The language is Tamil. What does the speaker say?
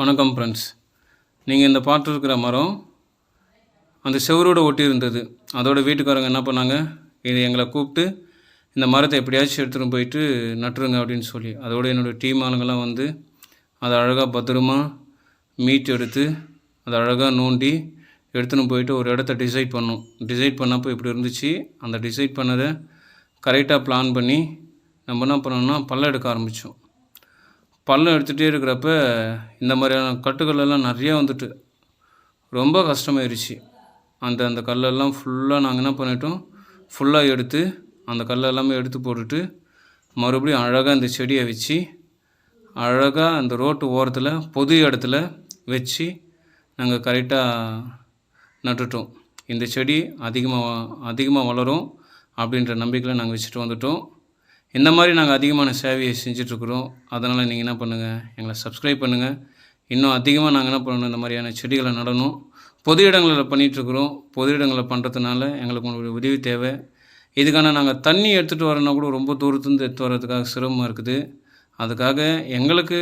வணக்கம் ஃப்ரெண்ட்ஸ் நீங்கள் இந்த பார்த்துருக்கிற இருக்கிற மரம் அந்த செவரோடு ஒட்டி இருந்தது. அதோட வீட்டுக்காரங்க என்ன பண்ணாங்க? இது எங்களை கூப்பிட்டு இந்த மரத்தை எப்படியாச்சும் எடுத்துகிட்டு போயிட்டு நட்டுருங்க அப்படின்னு சொல்லி அதோட என்னோடய டீம் ஆளுங்கெல்லாம் வந்து அதை அழகாக பத்திரமா மீட் எடுத்து அதை அழகாக நோண்டி எடுத்துன்னு போயிட்டு ஒரு இடத்த டிசைட் பண்ணோம். டிசைட் பண்ணப்போ இப்படி இருந்துச்சு. அந்த டிசைட் பண்ணதை கரெக்டாக பிளான் பண்ணி நம்ம என்ன பண்ணோம்னா பல்லம் எடுக்க ஆரம்பித்தோம் பள்ளம் எடுத்துகிட்டே இருக்கிறப்ப இந்த மாதிரியான கட்டுகள் நிறையா வந்துட்டு ரொம்ப கஷ்டமாயிருச்சு. அந்த அந்த கல்லெல்லாம் ஃபுல்லாக நாங்கள் என்ன பண்ணிட்டோம்? ஃபுல்லாக எடுத்து அந்த கல்லெல்லாமே எடுத்து போட்டுட்டு மறுபடியும் அழகாக அந்த செடியை வச்சு அழகாக அந்த ரோட்டு ஓரத்தில் பொது இடத்துல வச்சு நாங்கள் கரெக்டாக நட்டுட்டோம். இந்த செடி அதிகமாக அதிகமாக வளரும் அப்படின்ற நம்பிக்கையில் நாங்கள் வச்சுட்டு வந்துட்டோம். இந்த மாதிரி நாங்கள் அதிகமான சேவையை செஞ்சிட்ருக்குறோம். அதனால் நீங்கள் என்ன பண்ணுங்கள் எங்களை சப்ஸ்கிரைப் பண்ணுங்கள் இன்னும் அதிகமாக நாங்கள் என்ன பண்ணணும் இந்த மாதிரியான செடிகளை நடணும். பொது இடங்களில் பண்ணிகிட்ருக்குறோம் பொது இடங்களில் பண்ணுறதுனால எங்களுக்கு உங்களுடைய உதவி தேவை. இதுக்கான நாங்கள் தண்ணி எடுத்துகிட்டு வரணுன்னா கூட ரொம்ப தூரத்துலேருந்து எடுத்து வர்றதுக்காக சிரமமாக இருக்குது. அதுக்காக எங்களுக்கு